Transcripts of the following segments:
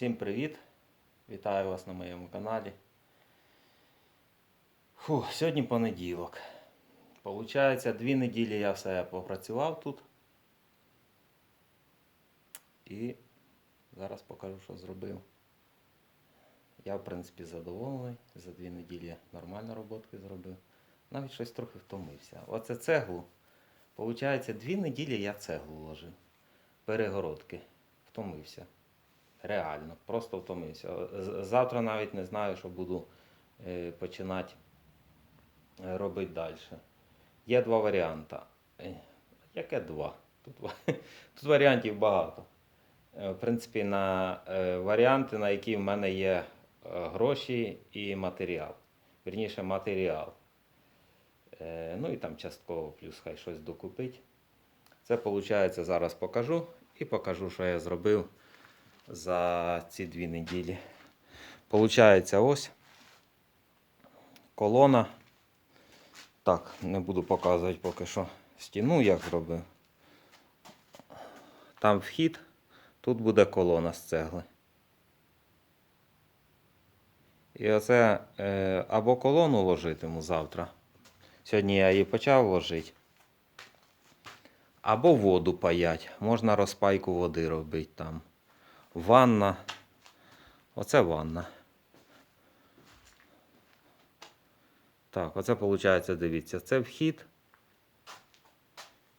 Всім привіт! Вітаю вас на моєму каналі. Фу, сьогодні понеділок. Получається, дві неділі я все попрацював тут. І зараз покажу, що зробив. Я, в принципі, задоволений. За дві неділі нормально роботки зробив. Навіть щось трохи втомився. Оце цеглу. Получається, дві неділі я цеглу ложив. Перегородки. Втомився. Реально, просто втомився. Завтра навіть не знаю, що буду е, починати е, робити далі. Є два варіанти. Е, Яке два? Тут, тут варіантів багато. Е, В принципі, на е, варіанти, на які в мене є е, гроші і матеріал. Вірніше, матеріал. Е, Ну і там частково плюс хай щось докупить. Це виходить, зараз покажу і покажу, що я зробив за ці дві неділі. Получається ось колона. Так, не буду показувати поки що стіну, як зробив. Там вхід, тут буде колона з цегли. І оце е, або колону ложитиму завтра. Сьогодні я її почав ложити. Або воду паять. Можна розпайку води робити там. Ванна. Оце ванна. Так, оце виходить, дивіться, це вхід.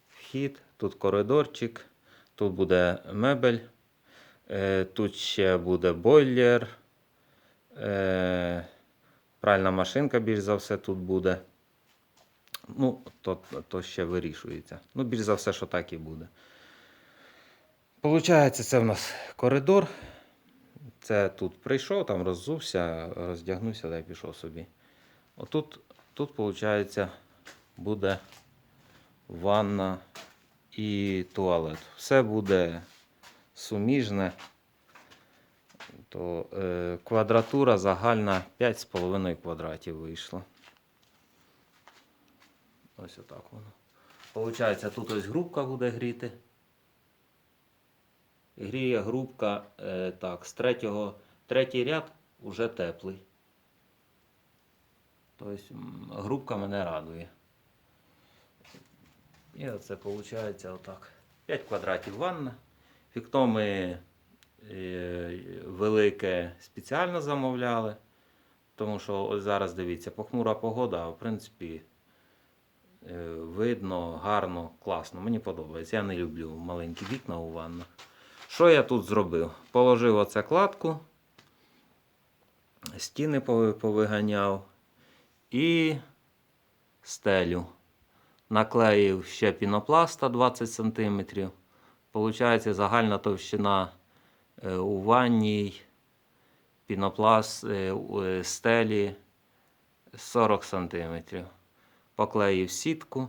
Вхід, тут коридорчик, тут буде мебель, е, тут ще буде бойлер. Е, пральна машинка, більш за все, тут буде. Ну, то, то ще вирішується. Ну, більш за все, що так і буде. Получається, це в нас коридор. Це тут прийшов, там роззувся, роздягнувся та й пішов собі. Отут, тут, виходить, буде ванна і туалет. Все буде суміжне. То е, квадратура загальна 5,5 квадратів вийшла. Ось отак воно. Получається, тут ось грубка буде гріти. Гріє грубка е, так, з третього, третій ряд уже теплий. Тобто грубка мене радує. І оце виходить отак. 5 квадратів ванна. Вікно ми е, велике спеціально замовляли. Тому що ось зараз дивіться, похмура погода, а в принципі е, видно, гарно, класно. Мені подобається. Я не люблю маленькі вікна у ваннах. Що я тут зробив? Положив оце кладку, стіни повиганяв і стелю. Наклеїв ще пінопласта 20 см. Получається загальна товщина е, у ванній пінопласт е, е, стелі 40 см. Поклеїв сітку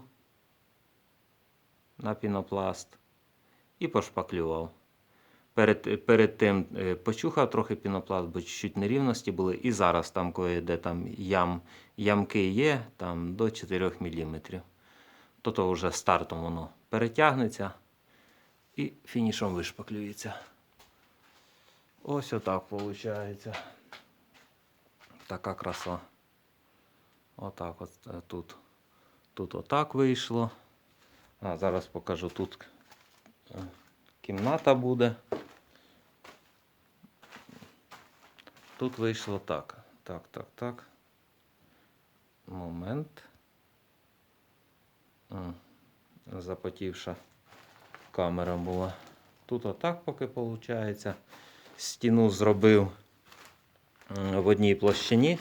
на пінопласт і пошпаклював. Перед, перед тим е, почухав трохи пінопласт, бо чуть-чуть нерівності були. І зараз там кое-де там ям, ямки є там до 4 мм. То то вже стартом воно перетягнеться і фінішом вишпаклюється. Ось отак виходить. Така краса. Отак от е, тут. Тут отак вийшло. А зараз покажу тут е, кімната буде. Тут вийшло так. Так, так, так. Момент. Запотівша камера була. Тут отак поки виходить. Стіну зробив в одній площині.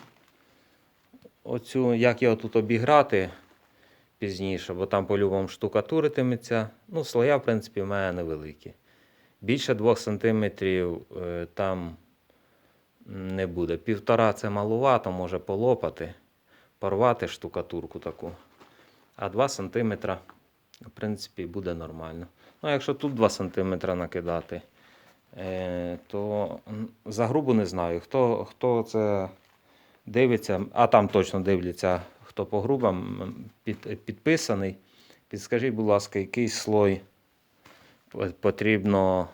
Оцю, як його тут обіграти пізніше, бо там по-любому штукатуритиметься. Ну, слоя, в принципі, в мене невеликі. Більше 2 см е, там не буде. Півтора це малувато, може полопати, порвати штукатурку таку. А 2 см, в принципі, буде нормально. Ну, якщо тут 2 см накидати, е, то за грубу не знаю. Хто, хто це дивиться, а там точно дивляться, хто по грубам під, підписаний. Підскажіть, будь ласка, який слой потрібно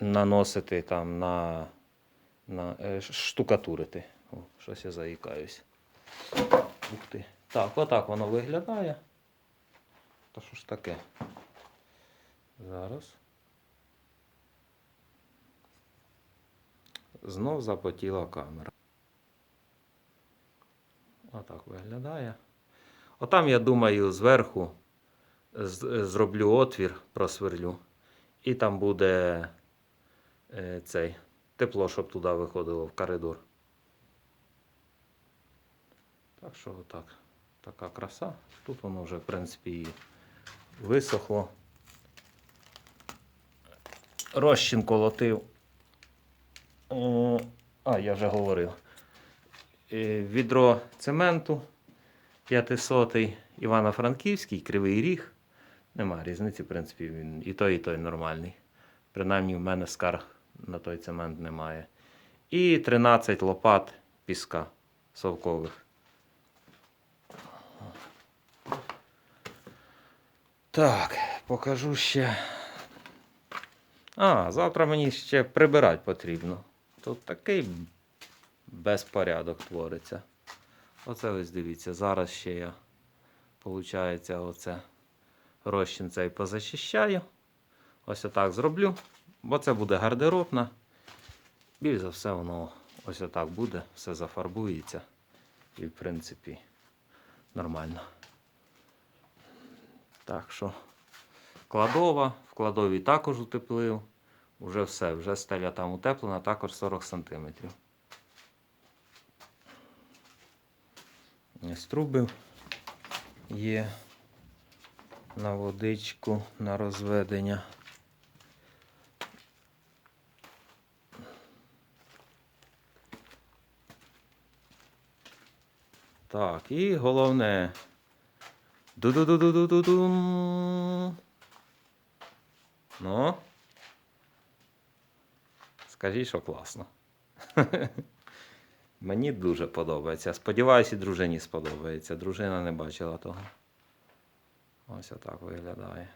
наносити там на, на е, штукатурити. О, щось я заїкаюсь. Ух ти. Так, отак воно виглядає. Та що ж таке? Зараз. Знов запотіла камера. Отак виглядає. Отам, я думаю, зверху зроблю отвір, просверлю. І там буде е, цей тепло, щоб туди виходило в коридор. Так що отак. Така краса. Тут воно вже, в принципі, і висохло. Розчин колотив. А, я вже говорив. Е, Відро цементу 500 Івано-Франківський, Кривий Ріг. Нема різниці, в принципі, він і той, і той нормальний. Принаймні, в мене скарг на той цемент немає. І 13 лопат піска совкових. Так, покажу ще. А, завтра мені ще прибирати потрібно. Тут такий безпорядок твориться. Оце ось дивіться. Зараз ще я, виходить, оце розчин цей позачищаю. Ось отак зроблю. Бо це буде гардеробна. Більш за все, воно ось отак буде, все зафарбується. І, в принципі, нормально. Так що, кладова, в кладовій також утеплив. Уже все, вже стеля там утеплена, також 40 см. Ось труби є на водичку, на розведення. Так, і головне. Ду-ду-ду-ду-ду-ду-дум. Ну. Скажіть, що класно. Мені дуже подобається. Сподіваюся, і дружині сподобається. Дружина не бачила того. Ось отак виглядає.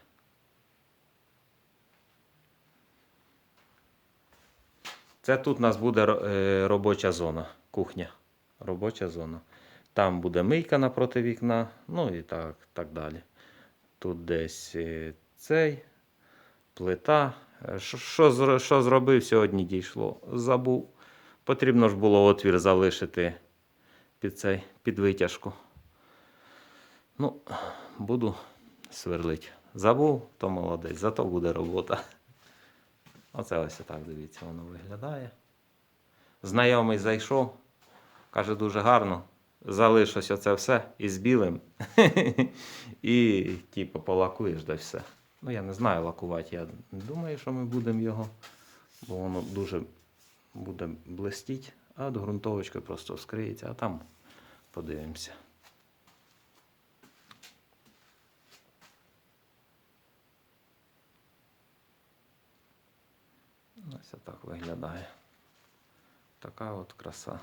Це тут у нас буде е, робоча зона, кухня. Робоча зона. Там буде мийка напроти вікна, ну і так, так далі. Тут десь е, цей, плита. Е, Що, що зробив сьогодні дійшло? Забув. Потрібно ж було отвір залишити під цей, під витяжку. Ну, буду сверлити. Забув, то молодець, зато буде робота. Оце ось так, дивіться, воно виглядає. Знайомий зайшов, каже, дуже гарно. Залиш оце все із білим. І, типу, полакуєш да все. Ну, я не знаю лакувати. Я думаю, що ми будемо його, бо воно дуже буде блистіть, а до ґрунтовочки просто вскриється, а там подивимося. Ось так виглядає. Така от краса.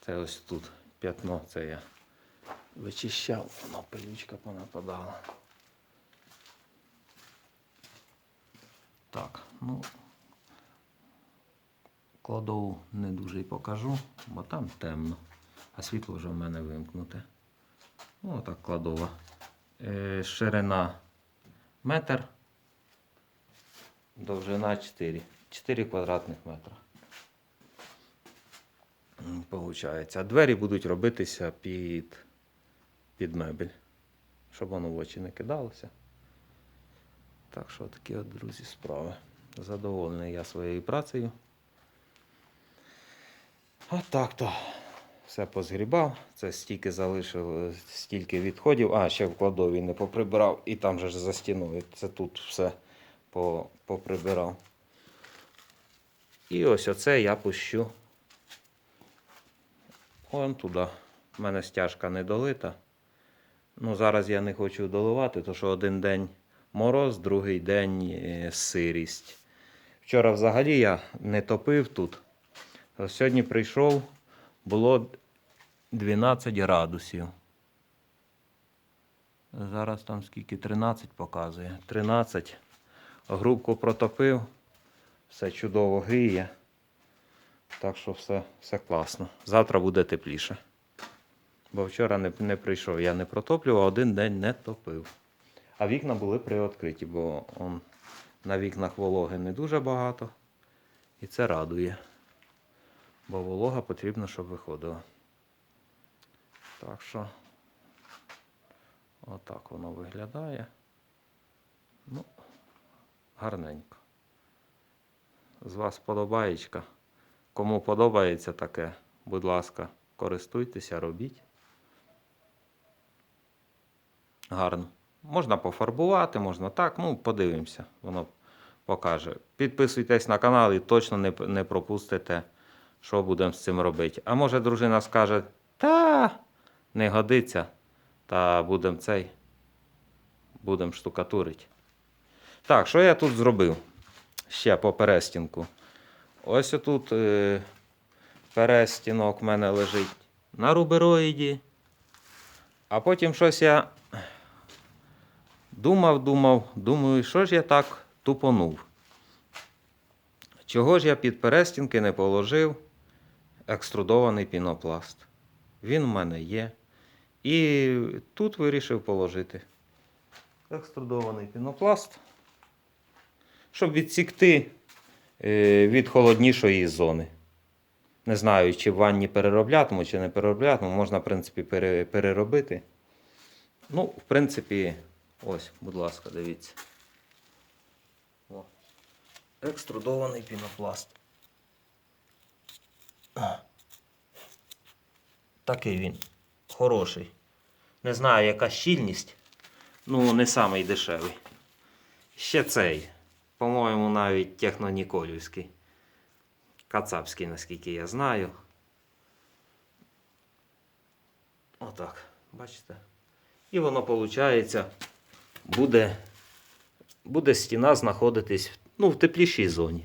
Це ось тут п'ятно, це я вичищав, воно пилючка понападала. Так, ну кладову не дуже й покажу, бо там темно, а світло вже в мене вимкнуте. Ну, отак кладова. Е, ширина метр, довжина 4. 4 квадратних метра. Получається. А двері будуть робитися під, під мебель, щоб воно в очі не кидалося. Так що такі от, друзі, справи. Задоволений я своєю працею. От так то. Все позгрібав. Це стільки залишив, стільки відходів. А, ще в кладовій не поприбирав. І там же ж за стіною. Це тут все поприбирав. І ось оце я пущу. Вон туди. У мене стяжка не долита. Ну, зараз я не хочу доливати, тому що один день мороз, другий день е, сирість. Вчора взагалі я не топив тут. Сьогодні прийшов, було 12 градусів. Зараз там скільки? 13 показує. 13. Грубку протопив. Все чудово гріє. Так що все, все класно. Завтра буде тепліше. Бо вчора не, не прийшов, я не протоплював, один день не топив. А вікна були приоткриті, бо он, на вікнах вологи не дуже багато. І це радує. Бо волога потрібно, щоб виходила. Так що, отак воно виглядає. Ну, гарненько. З вас подобаєчка. Кому подобається таке, будь ласка, користуйтеся, робіть. Гарно. Можна пофарбувати, можна так. Ну, подивимося, воно покаже. Підписуйтесь на канал і точно не, не пропустите, що будемо з цим робити. А може дружина скаже, та не годиться, та будемо цей, будемо штукатурити. Так, що я тут зробив? Ще по перестінку. Ось отут е, перестінок в мене лежить на рубероїді. А потім щось я думав, думав, думаю, що ж я так тупонув. Чого ж я під перестінки не положив екструдований пінопласт? Він в мене є. І тут вирішив положити екструдований пінопласт, щоб відсікти від холоднішої зони. Не знаю, чи в ванні перероблятиму, чи не перероблятиму. Можна, в принципі, переробити. Ну, в принципі, ось, будь ласка, дивіться. О. Екструдований пінопласт. Такий він. Хороший. Не знаю, яка щільність. Ну, не самий дешевий. Ще цей. По-моєму, навіть техноніколівський. Кацапський, наскільки я знаю. Отак. Бачите? І воно, виходить, буде, буде стіна знаходитись ну, в теплішій зоні.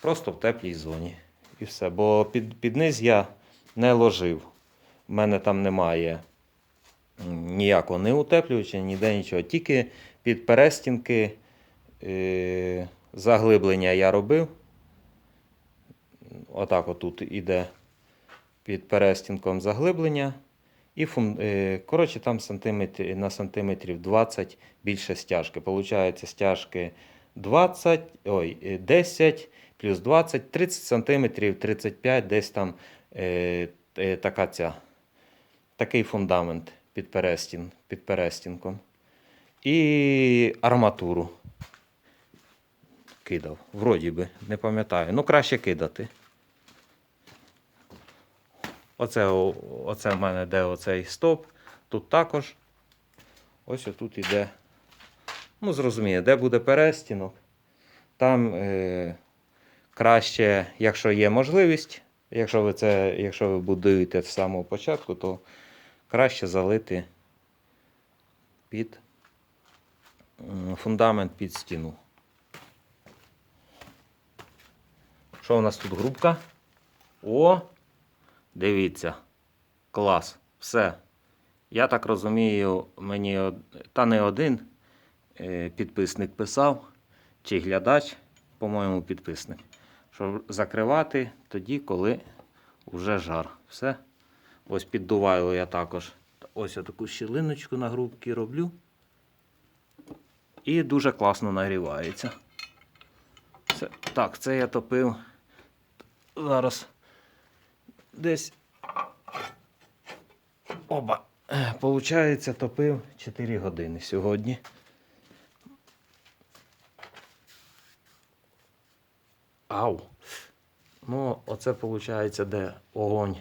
Просто в теплій зоні. І все. Бо під, під низ я не ложив. У мене там немає ніякого не утеплювача, ніде нічого. Тільки під перестінки заглиблення я робив. Отак отут іде під перестінком заглиблення. І фун... е, коротше, там сантиметр... на сантиметрів 20 більше стяжки. Получається стяжки 20, ой, е, 10 плюс 20, 30 сантиметрів, 35, десь там е, е, така ця, такий фундамент під, перестін, під перестінком. І арматуру кидав. Вроді би, не пам'ятаю. Ну, краще кидати. Оце, оце в мене де оцей стоп. Тут також. Ось отут іде. Ну, зрозуміє, де буде перестінок. Там е, краще, якщо є можливість, якщо ви це, якщо ви будуєте з самого початку, то краще залити під фундамент під стіну. Що у нас тут грубка? О! Дивіться. Клас. Все. Я так розумію, мені та не один е, підписник писав, чи глядач, по-моєму, підписник. Щоб закривати тоді, коли вже жар. Все. Ось піддуваю я також. Ось таку щілиночку на грубки роблю. І дуже класно нагрівається. Це, так, це я топив. Зараз десь. Оба. Е, Получається, топив 4 години сьогодні. Ау. Ну, оце виходить, де огонь.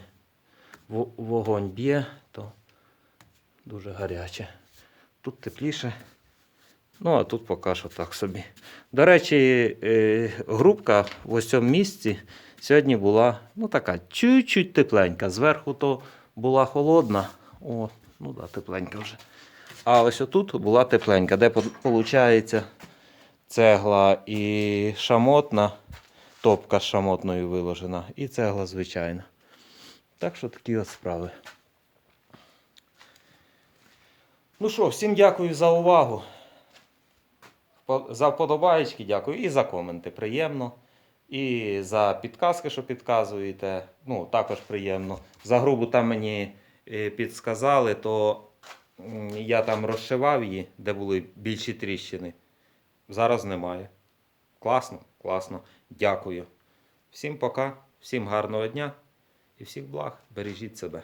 Во- Вогонь б'є, то дуже гаряче. Тут тепліше. Ну, а тут поки що так собі. До речі, е, грубка в ось цьому місці сьогодні була ну, така чуть-чуть тепленька. Зверху то була холодна. О, ну да, тепленька вже. А ось отут була тепленька, де виходить цегла і шамотна, топка з шамотною виложена, і цегла звичайна. Так що такі от справи. Ну що, всім дякую за увагу. за вподобаєчки дякую і за коменти. Приємно. І за підказки, що підказуєте. Ну, також приємно. За грубу там мені е, підсказали, то я там розшивав її, де були більші тріщини. Зараз немає. Класно, класно. Дякую. Всім пока, всім гарного дня і всіх благ. Бережіть себе.